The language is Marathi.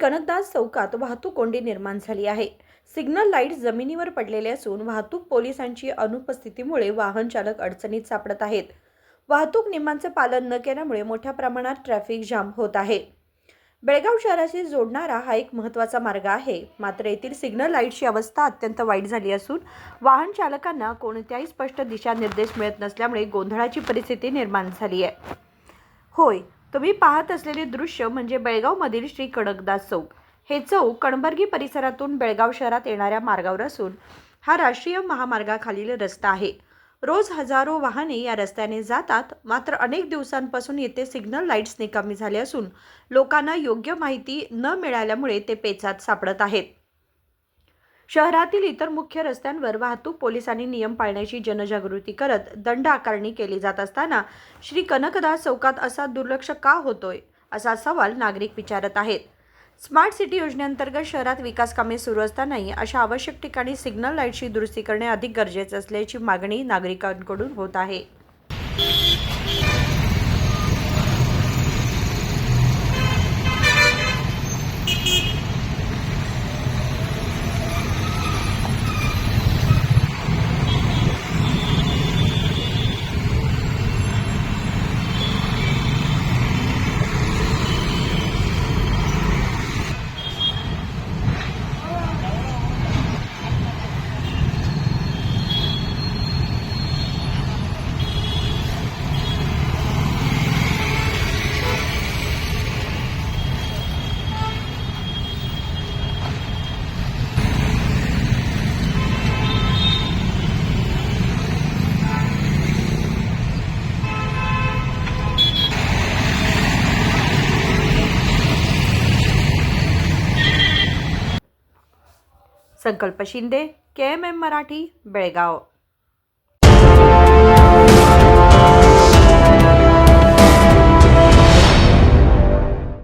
कनकदास चौकात वाहतूक कोंडी निर्माण झाली आहे. सिग्नल लाइट जमिनीवर पडलेले असून वाहतूक पोलिसांची अनुपस्थितीमुळे वाहन चालक अडचणीत सापडत आहेत. वाहतूक नियमांचं पालन न केल्यामुळे मोठ्या प्रमाणात ट्रॅफिक जाम होत आहे. बेळगाव शहराशी जोडणारा हा एक महत्त्वाचा मार्ग आहे. मात्र येथील सिग्नल लाईटची अवस्था अत्यंत वाईट झाली असून वाहन चालकांना कोणत्याही स्पष्ट दिशानिर्देश मिळत नसल्यामुळे गोंधळाची परिस्थिती निर्माण झाली आहे. होय तुम्ही पाहत असलेले दृश्य म्हणजे बेळगावमधील श्री कडकदास चौक. हे चौक कणबर्गी परिसरातून बेळगाव शहरात येणाऱ्या मार्गावर असून हा राष्ट्रीय महामार्गाखालील रस्ता आहे. रोज हजारो वाहने या रस्त्याने जातात. मात्र अनेक दिवसांपासून येथे सिग्नल लाईट्सने कमी झाले असून लोकांना योग्य माहिती न मिळाल्यामुळे ते पेचात सापडत आहेत. शहरातील इतर मुख्य रस्त्यांवर वाहतूक पोलिसांनी नियम पाळण्याची जनजागृती करत दंड आकारणी केली जात असताना श्री कनकदास चौकात असा दुर्लक्ष का होतोय असा सवाल नागरिक विचारत आहेत. स्मार्ट सिटी योजनेअंतर्गत शहरात विकास कामे सुरू असतानाही अशा आवश्यक ठिकाणी सिग्नल लाईटची दुरुस्ती करणे अधिक गरजेचे असल्याची मागणी नागरिकांकडून होत आहे. Sankalp Shinde K M M Marathi Belgaum.